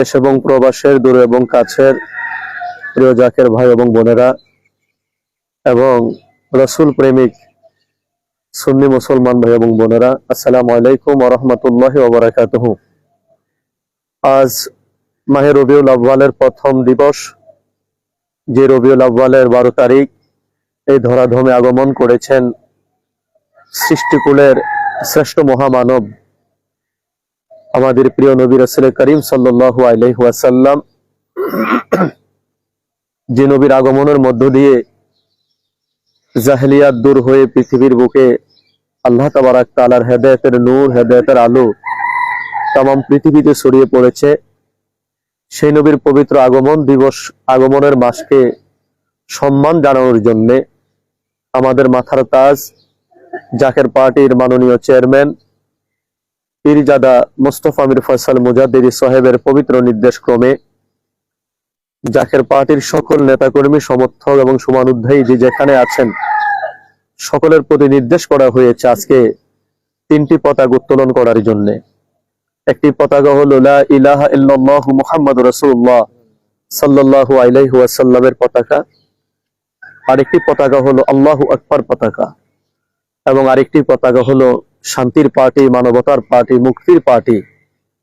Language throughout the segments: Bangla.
দেশ এবং প্রবাসের দূরে এবং কাছের প্রিয় জাকের ভাই এবং বোনেরা এবং রসুল প্রেমিক সুন্নি মুসলমান ভাই এবং বোনেরা, আসসালামু আলাইকুম ওরহমতুল্লাহ ওবরাকাতুহ আজ মাহে রবিউল আব্বালের প্রথম দিবস। যে রবিউল আব্বালের বারো তারিখ এই ধরাধমে আগমন করেছেন সৃষ্টিকুলের শ্রেষ্ঠ মহামানব আমাদের প্রিয় নবী রসুল করিম সাল্লু আলহাসাল্লাম যে নবীর আগমনের মধ্য দিয়ে জাহেলিয়াত দূর হয়ে পৃথিবীর বুকে আল্লাহ তাবারাক তালার হেদায়তের নূর, হেদায়তের আলো তাম পৃথিবীতে ছড়িয়ে পড়েছে। সেই নবীর পবিত্র আগমন দিবস, আগমনের মাসকে সম্মান জানানোর জন্যে আমাদের মাথার তাজ জাকের পার্টির মাননীয় চেয়ারম্যান পীরজাদা মোস্তফা মির ফয়সাল মুজাদ্দিদি সাহেবের পবিত্র নির্দেশ ক্রমে জাকের পার্টির সকল নেতাকর্মী, সমর্থক এবং সমানুধ্যায়ী যে যেখানে আছেন, সকলের প্রতি নির্দেশ করা হয়েছে আজকে তিনটি পতাকা উত্তোলন করার জন্য। একটি পতাকা হল ইলাহা ইল্লাল্লাহ মুহাম্মদ রাসূলুল্লাহ সাল্লাল্লাহু আলাইহি ওয়াসাল্লামের পতাকা। আরেকটি পতাকা হলো, আল্লাহু আকবার পতাকা। এবং আরেকটি পতাকা হলো শান্তির পার্টি, মানবতার পার্টি, মুক্তির পার্টি,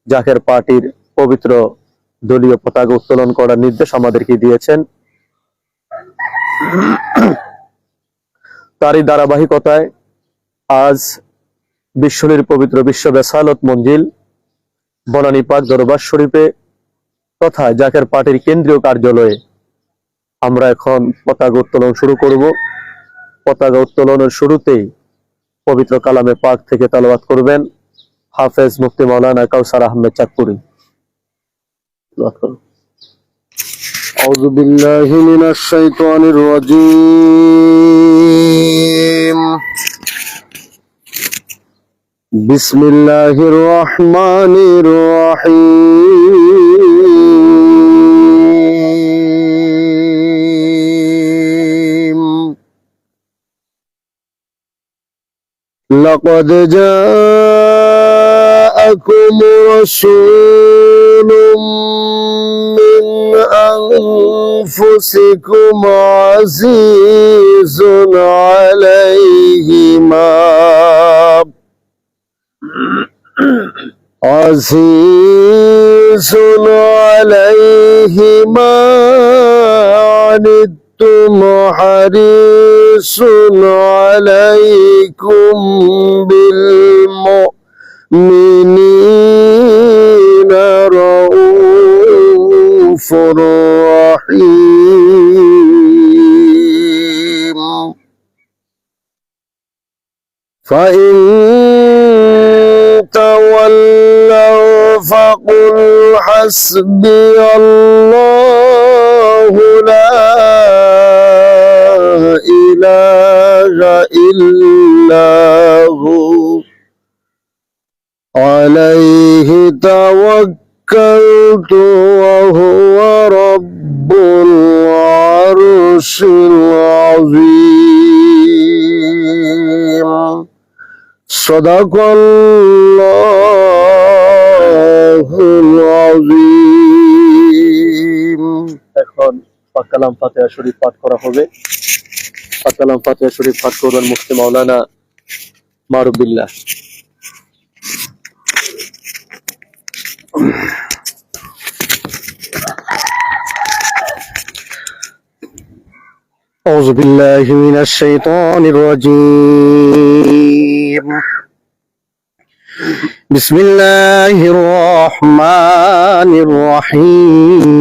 জাকের পার্টির পবিত্র দলীয় পতাকা উত্তোলন করার নির্দেশ আমাদেরকে দিয়েছেন। তারই ধারাবাহিকতায় আজ বিশ্বনীর পবিত্র বিশ্ব বেসালত মঞ্জিল, বনানী পাক দরবার শরীফে তথা জাকের পার্টির কেন্দ্রীয় কার্যালয়ে আমরা এখন পতাকা উত্তোলন শুরু করব। পতাকা উত্তোলনের শুরুতেই পবিত্র কালামে পাক থেকে তালাবাত করবেন হাফেজ মুফতি মাওলানা কাউসার আহমেদ চাঁদপুরি তেলাওয়াত করুন। أعوذ بالله من الشيطان الرجيم بسم الله الرحمن الرحيم لقد جاءكم رسول من أنفسكم عزيز عليه ما عزيز عليه ما عنتم حريص عليكم بالمؤمنين رؤوف رحيم. فإن تولوا فقل حسبي الله لا إلا هو عليه توكلت وهو رب العرش العظيم صدق الله العظيم এখন পাকালাম ফাতেহা শরীফ পাঠ করা হবে পাকালাম ফাতেহা শরীফ পাঠ করবেন মুফতি মাওলানা মারুবিল্লাহ أعوذ بالله من الشيطان الرجيم بسم الله الرحمن الرحيم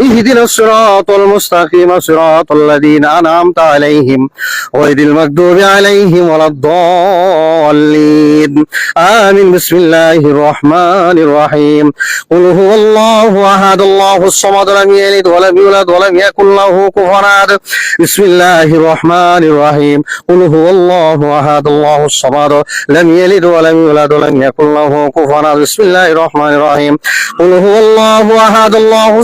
اهدنا الصراط المستقيم صراط الذين أنعمت عليهم غير المغضوب عليهم ولا الضالين. آمين. بسم الله الرحمن الرحيم. قل هو الله أحد الله الصمد لم يلد ولم يولد ولم يكن له كفوا أحد. بسم الله الرحمن الرحيم. قل هو الله أحد الله الصمد لم يلد ولم يولد ولم يكن له كفوا بسم الله الرحمن الرحيم. قل هو الله أحد الله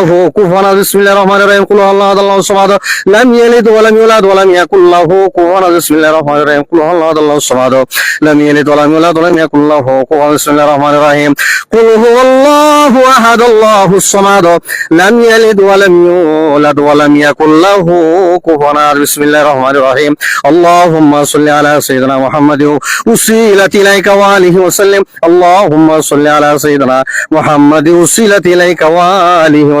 كفوا أحد بسم الله الرحمن الرحيم. قل الله أحد الله الصمد لم يلد ولم يولد ولم يكن له كفوا بسم الله الرحمن الرحيم. قل الله أحد الله الصمد لم يلد ولم يولد ولم يكن له كفوا بسم الله الرحمن الرحيم. قل هو الله أحد الله الصمد لم يلد ولم يولد ولم يكن له كفوا بسم الله الرحمن الرحيم. اللهم صل على سيدنا محمد وسيلة إليك وآله وسلم. اللهم صل على سيدنا محمد وسيلة إليك وآله وسلم.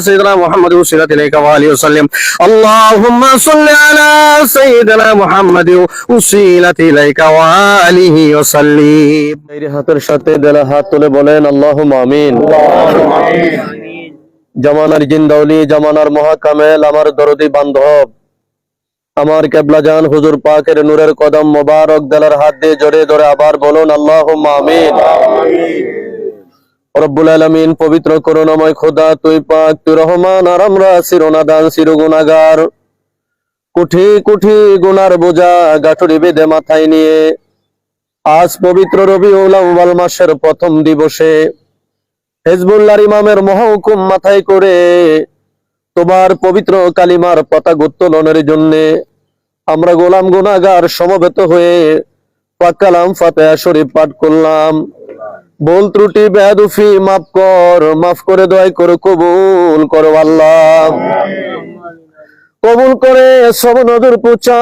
سيدنا محمد وسيلة إليك وآله وسلم اللهم صل على سيدنا محمد وسيلة إليك وآله وسلم এই হাতের সাথে দেলা হাত তুলে বলেন আল্লাহ আমিন জামানার জিন্দাউলি জামানার মহাকামেল আমার দরদি বান্ধব আমার কেবলা জান হুজুর পাকের নূরের কদম মোবারক দেলার হাত দিয়ে জড়িয়ে ধরে আবার বলুন আল্লাহ আমিন রব্বুল আলামিন পবিত্র করুণাময় খোদা, তুই পাক, তুই রহমান, আর আমরা চিরনাদান চিরগুনাগার কুঠি কুঠি গুনার বোঝা, গাঠুরি বেঁধে মাথায় নিয়ে। আজ পবিত্র রবি উল মাসের প্রথম দিবসে হেজবুল্লার ইমামের মহকুম মাথায় করে তোমার পবিত্র কালিমার পতাক উত্তোলনের জন্য আমরা গোলাম গুনাগার সমবেত হয়ে পাকালাম ফাতেহা শরীফ পাঠ করলাম। ভুল ত্রুটি বেদুফি মাফ কর, মাফ করে দয় করো, কবুল করো আল্লাহ। কবুল করে সব নজর পুচাও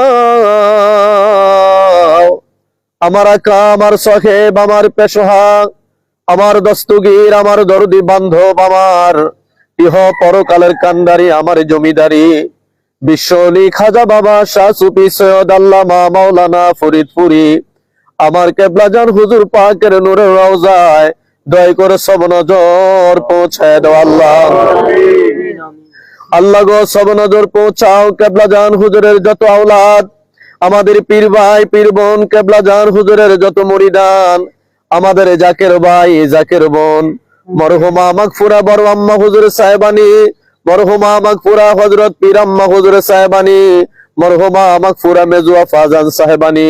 আমার আকা, আমার সহেব, আমার পেশোহা, আমার দস্তগীর, আমার দরদি বান্ধব, আমার ইহ পরকালের কান্দারি, আমার জমিদারি। বিশ্বলি খাজা বাবা, শাহ সুফি সৈয়দ আল্লামা মাওলানা ফরিদপুরি। আমার কেবলা কেবলাজান হুজুর পাকের নূরের রওজায় দয় করে সব নজর পৌঁছায় দাও আল্লাহ। আল্লাহ গো, সব নজর পৌঁছাও কেবলাজান হুজুরের যত আওলাদ। আমাদের পীর ভাই, পীর বোন, কেবলা কেবলাজান হুজুরের যত মরিদান, আমাদের জাকের ভাই, জাকের বোন, মরহুমা মাগফুরা, বড় আম্মা হুজুর সাহেবানি, মরহুমা মাগফুরা হজরত পীর আম্মা হুজুর সাহেবানি, মরহুমা মাগফুরা, মেজুয়া ফাজান সাহেবানি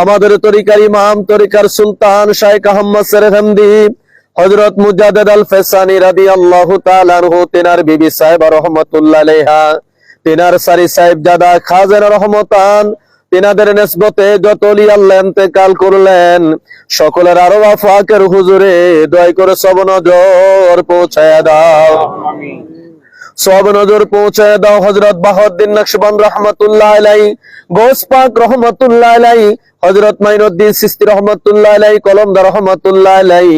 আমাদের তরিকার ইমাম, তরিকার সুলতান শাইখ আহম্মদ সরেফ হামদি হযরত মুজাদ্দেদ আল ফেসানি রাদিয়াল্লাহু তাআলা আনহু, তেনার বিবি সাহেব রহমাতুল্লাহ আলাইহা, তেনার সারি সাহেব জাদা খাজের রহমতান, তেনাদের নেসবতে যত আল্লাহ ইন্তেকাল করলেন, সকলের আরও আফাকের হুজুরে দয় করে সব নজর পৌঁছায় দাও। সব নজর পৌঁছায় দাও হজরত বাহাউদ্দিন নকশবন্দ রহমতুল্লাহ আলাই গোস পাক রহমতুল্লাহ আলাই হজরত মাইনুদ্দিন সিস্তি রহমতুল্লাহ আলাই কলমদার রহমতুল্লাহ আলাই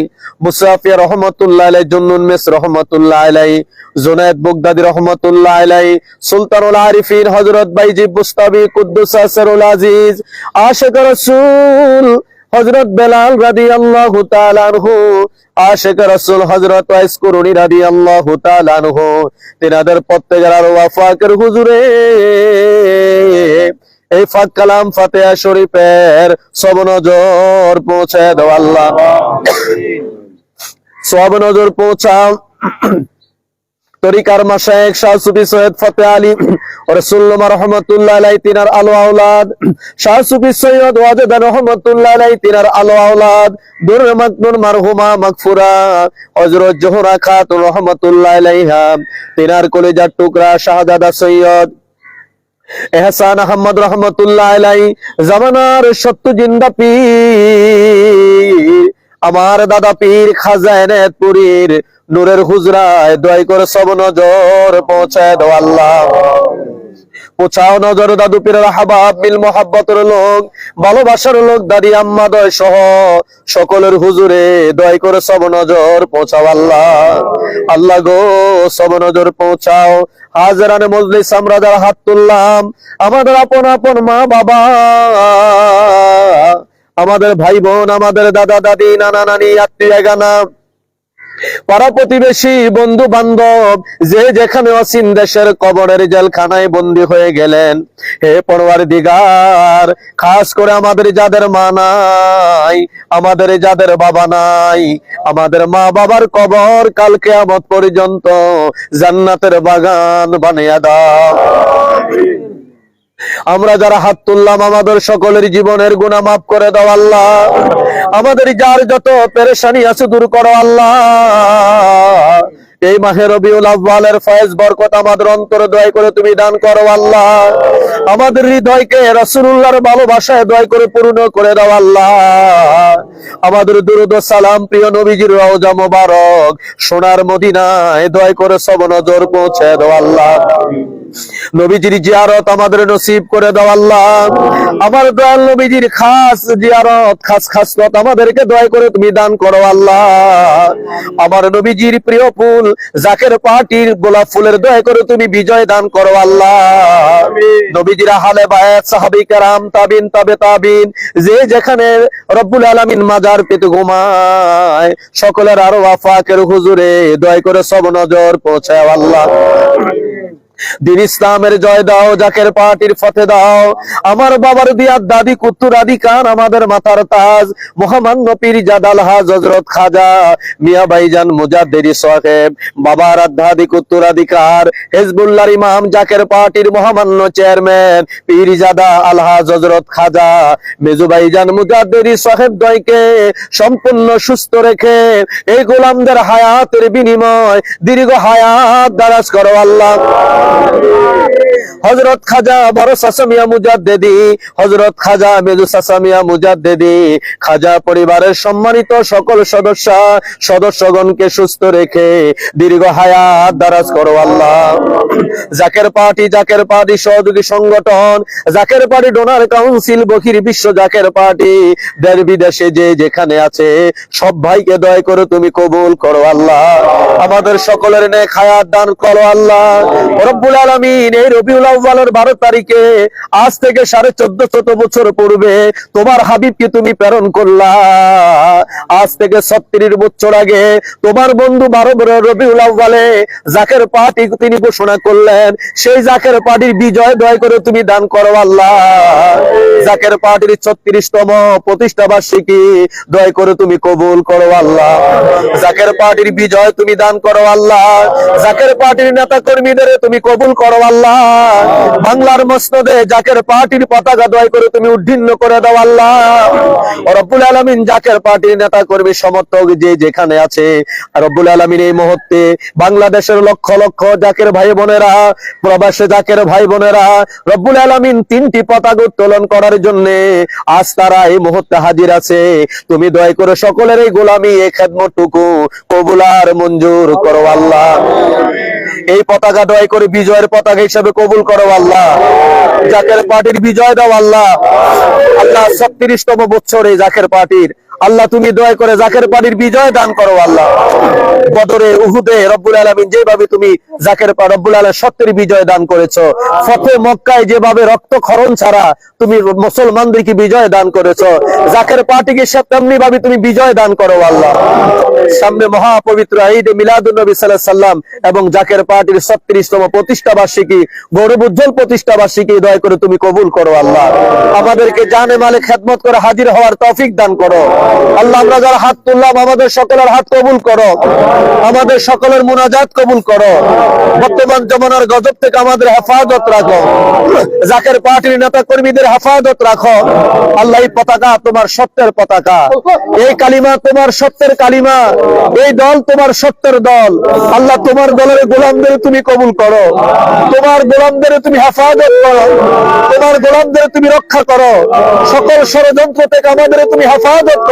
মুসাফিয়া রহমতুল্লাহ আলাই জুন্নুন মেস রহমতুল্লাহ আলাই জুনায়েদ বুগদাদি রহমতুল্লাহ আলাই সুলতানুল আরিফিন হজরত বাইজি বুস্তাবি কুদ্দুস আসরুল আজিজ, আশিক রাসূল হজরত বেলাল রাদি আল্লাহ তালানহু আশেক রসুল হজরত ওয়াইস করুনি রাদি আল্লাহ তালানহু তিনাদের প্রত্যেকের আরও ওয়াফাকের হুজুরে। এই ফাক কালাম ফাতেহা শরীফের সব নজর পৌঁছে দাও আল্লাহ। সব নজর পৌঁছাও। তরিকার মাশায়েখ শাহ সুফি সৈয়দ ফতে আলী রসুল্লাহ রহমতুল্লাহ আলাই তিনার আলো আওলাদ। শাহ সুফি সৈয়দ ওয়াজেদ রহমতুল্লাহ আলাই তিনার আলো আওলাদ। রহমতুল্লাহ জামানার সত্য জিন্দা পীর। আমার দাদা পীর খাজা এনায়তপুরীর নূরের হুজরায় দয় করে সব নজর পৌঁছায় দাও আল্লাহ। পোছাও নজর দাদু পীরের হাবাব মিল মোহাব্বতের লোক, ভালোবাসার লোক, দাদি আম্মা, দয় সহ সকলের হুজুরে দয় করে সব নজর পৌঁছাও আল্লাহ। আল্লাহ গো, সব নজর পৌঁছাও। হাজারানে মজলিস, আমরা হাত তুললাম, আমাদের আপন আপন মা বাবা আমাদের ভাই বোন, আমাদের দাদা, দাদি, নানা, নানি, আত্মীয়, গানা। পাড়া প্রতিবেশী, বন্ধু বান্ধব, যে যেখানে অসীম দেশের কবরের জেলখানায় বন্দী হয়ে গেলেন, হে পরওয়ার দিগার খাস করে আমাদের যাদের মা নাই, আমাদের যাদের বাবা নাই, আমাদের মা বাবার কবর কালকে আমত পর্যন্ত জান্নাতের বাগান বানিয়ে দাও। আমরা যারা হাত তুললাম আমাদের সকলের জীবনের গুণা মাফ করে দাও আল্লাহ। আমাদের যার যত পেরেশানি আছে দূর করো আল্লাহ। এই মাহে রবিউল আব্বালের ফয়েজ বরকত আমাদের অন্তরে দয় করে তুমি দান করো আল্লাহ। আমাদের হৃদয়কে রাসূলুল্লাহর ভালোবাসায় দয় করে পূর্ণ করে দাও আল্লাহ। আমাদের দুরুদ সালাম প্রিয় নবীজির রওজা মোবারক, সোনার মদিনায় দয় করে সব নজর পৌঁছে দাও আল্লাহ। নবীজির জিয়ারত আমাদের নসিব করে দাও আল্লাহ। আমার দয়াল নবীজির খাস জিয়ারত খাস খাস রত আমাদেরকে দয়া করে তুমি দান করো আল্লাহ। আমার নবীজির প্রিয় ফুল জাকের পাটির গোলাপ ফুলের দয়া করে তুমি বিজয় দান করো আল্লাহ। নবীজির হালে বায়াত সাহাবী কেরাম তাবিন তাবে তাবিন যে যেখানে রব্বুল আলামিন মাজার পেতে ঘুমায় সকলের আরও আফাকের হুজুরে দয়া করে সব নজর পৌঁছায় আল্লাহ। দিন ইসলামের জয় দাও, জাকের পার্টির ফতে দাও। আমার বাবার দিয়ার দাদি কুত্তুর আদিকান আমাদের মাথার তাজ। মোহাম্মদ পীর জাদাল হাজ হজরত খাজা মিয়া ভাইজান মুজাদ্দেরি সাহেব, বাবার আধ্যাদি কুত্তুর আধিকার হেজবুল্লার ইমাম জাকের পার্টির মহামান্য চেয়ারম্যান পীর জাদা আলহাজ হজরত খাজা মেজু ভাইজান মুজাদ্দেরি সাহেব দয়কে সম্পূর্ণ সুস্থ রেখে, এই গোলামদের হায়াতের বিনিময়, দীর্ঘ হায়াত দারাজ করো আল্লাহ। Hallelujah. হজরত খাজা বড় সাসামিয়া মুজাদ্দেদি হজরত খাজা মেজু সাসামিয়া মুজাদ্দেদি, খাজা পরিবারের সম্মানিত সকল সদস্য, সদস্যগণকে সুস্থ রেখে দীর্ঘ হায়াত দারাজ করো আল্লাহ। জাকের পার্টি জাকের পার্টি সহযোগী সংগঠন, জাকের পার্টি ডোনার কাউন্সিল বহির বিশ্ব জাকের পার্টি, দেশ বিদেশে যে যেখানে আছে, সব ভাইকে দয় করে তুমি কবুল করো আল্লাহ। আমাদের সকলের নেক হায়াত দান করো আল্লাহ। রব্বুল আলামিন এই রবিউল আউ্বালের বারো তারিখে আজ থেকে সাড়ে চোদ্দ শত বছর তোমার হাবিবকে তুমি প্রেরণ করলা। আজ থেকে ছত্রিশ বছর আগে তোমার বন্ধু বারো রবিউল আউ্বালে জাকের তিনি ঘোষণা করলেন, সেই জাকের বিজয় দয় করে তুমি দান করো আল্লাহ। জাকের ছত্রিশতম প্রতিষ্ঠা বার্ষিকী দয় করে তুমি কবুল করো আল্লাহ। জাকের পার্টির বিজয় তুমি দান করো আল্লাহ। জাকের পার্টির নেতা কর্মীদের তুমি কবুল করো আল্লাহ। বাংলার মসনদে জাকের পার্টির পতাকা দয় করে তুমি উদ্দিন্ন করে দাও আল্লাহ। রব্বুল আলমিন জাকের পার্টির নেতা কর্মী সমর্থক যে যেখানে আছে রব্বুল আলমিন এই মুহূর্তে বাংলাদেশের লক্ষ লক্ষ জাকের ভাই বোনেরা, প্রবাসে জাকের ভাই বোনেরা, রব্বুল আলমিন তিনটি পতাকা উত্তোলন করার জন্য আজ তারা এই মুহূর্তে হাজির আছে। তুমি দয়া করে সকলের এই গোলামি, এই খেদমতটুকু কবুলার মঞ্জুর করো আল্লাহ। এই পতাকা দয় করে বিজয়ের পতাকা হিসাবে কবুল করো আল্লাহ। জাকের পার্টির বিজয় দাও আল্লাহ। আল্লাহ ছত্রিশতম বছরে জাকের পার্টির আল্লাহ, তুমি দয়া করে জাকের পার্টির বিজয় দান করো আল্লাহ। বদরে উহুদে রব্বুল আলমিন যেভাবে তুমি জাকের রব্বুল আলম সত্যের বিজয় দান করেছ, ফতে মক্কায় যেভাবে রক্ত খরণ ছাড়া তুমি মুসলমানদেরকে বিজয় দান করেছ, জাকের পার্টিকে তেমনি ভাবে তুমি বিজয় দান করো আল্লাহ। সামনে মহাপবিত্র ঈদ মিলাদুল নবী সাল্লাহ সাল্লাম এবং জাকের পার্টির ছত্রিশতম প্রতিষ্ঠা বার্ষিকী, গৌরব উজ্জ্বল প্রতিষ্ঠা বার্ষিকী দয়া করে তুমি কবুল করো আল্লাহ। আমাদেরকে জানে মালে খেদমত করে হাজির হওয়ার তৌফিক দান করো। আল্লাহ, আমরা যারা হাত তুললাম, আমাদের সকলের হাত কবুল করো। আমাদের সকলের মুনাজাত কবুল করো। বর্তমান জমানার গজব থেকে আমাদের হেফাজত রাখো। জাকের পার্টির নেতা কর্মীদের হেফাজত রাখো। আল্লাহ পতাকা তোমার সত্যের পতাকা। এই কালিমা তোমার সত্যের কালিমা। এই দল তোমার সত্যের দল। আল্লাহ, তোমার দলের গোলামদের তুমি কবুল করো। তোমার গোলামদের তুমি হেফাজত করো। তোমার গোলামদের তুমি রক্ষা করো। সকল ষড়যন্ত্র থেকে আমাদের তুমি হেফাজত করো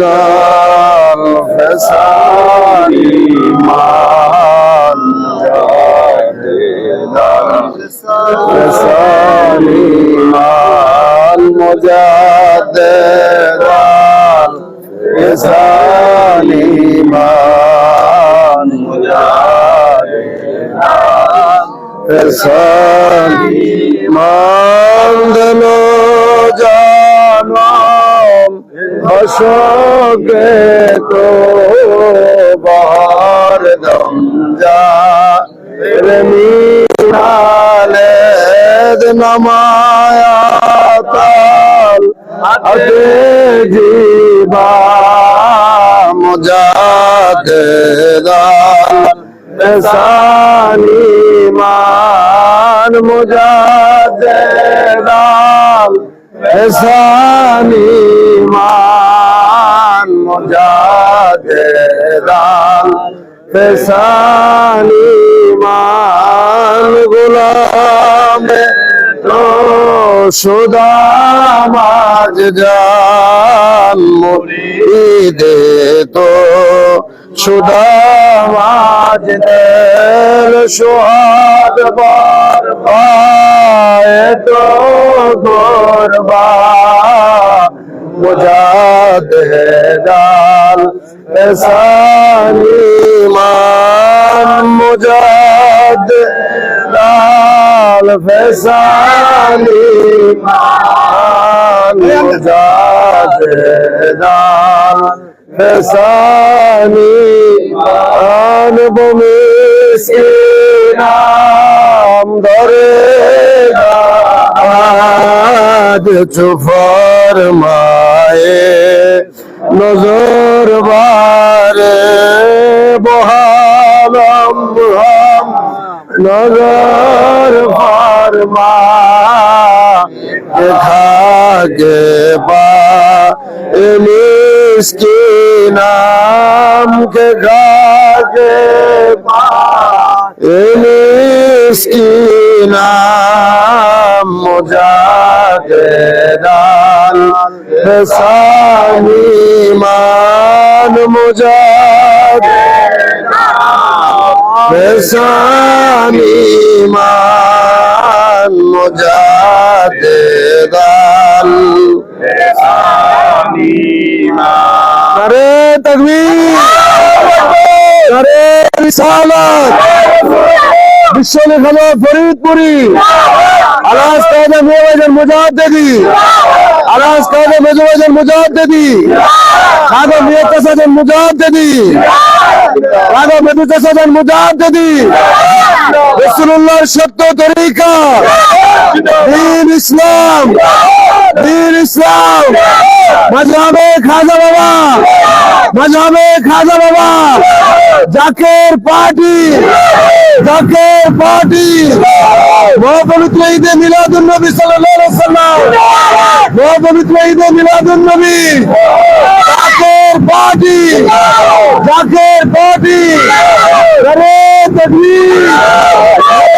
গাল ফসানি মান ফসানি মান মুজাদ গাল ফসানি মান মুজাদ ফসানি মান দলো অশোকে তো বহর দম যা মিলালে নমায়াতাল আতে জীবা মুজাদ দাল সানি মান মুজাদ দাল এসানি মান পেশানি মান গুলাম তো সুদামাজ জান মুরিদে তো। সুদামাজ দেল সুহাদ বার পায়ে তো গোরবা মুজাদ দাল এসানি মান মুজাদ দাল ফেসানি মান মুজাদ দাল ফেসানি মান বমিসিনাম ধরে আজ কিছু ফরমায়ে নজর বারে বহালম বুহাম নজর ফরমা থাকে পা মিষ্টি নাম কে খাকে পা মিষ্টি নাম মুজাহিদান সানি মান মুজাহিদ সানি মান মুজাহিদান আরে তকবীর। আরে রিসালাত। বিশ্বনে খালো ফরিদপুরি। আলাস কায়দা মেজবাজার মুজাহিদি আলাস কায়দা মেজবাজার মুজাহিদি কাদা মিয়াতাসাজান মুজাহিদি কাদা মেদুতাসাজান মুজাহিদি রাসূলুল্লাহর সত্য তরিকা। দীন ইসলাম। দীন ইসলাম। মজহাবে খাজা বাবা। মজহাবে খাজা বাবা। জাকের পার্টি। জাকের পার্টি। মহাপবিত্র ঈদে মিলাদুন নবী সাল্লাল্লাহু আলাইহি সাল্লাম মহাপবিত্র ঈদে মিলাদুন নবী। জাকের পার্টি। জাকের পার্টি। আরে তাকবীর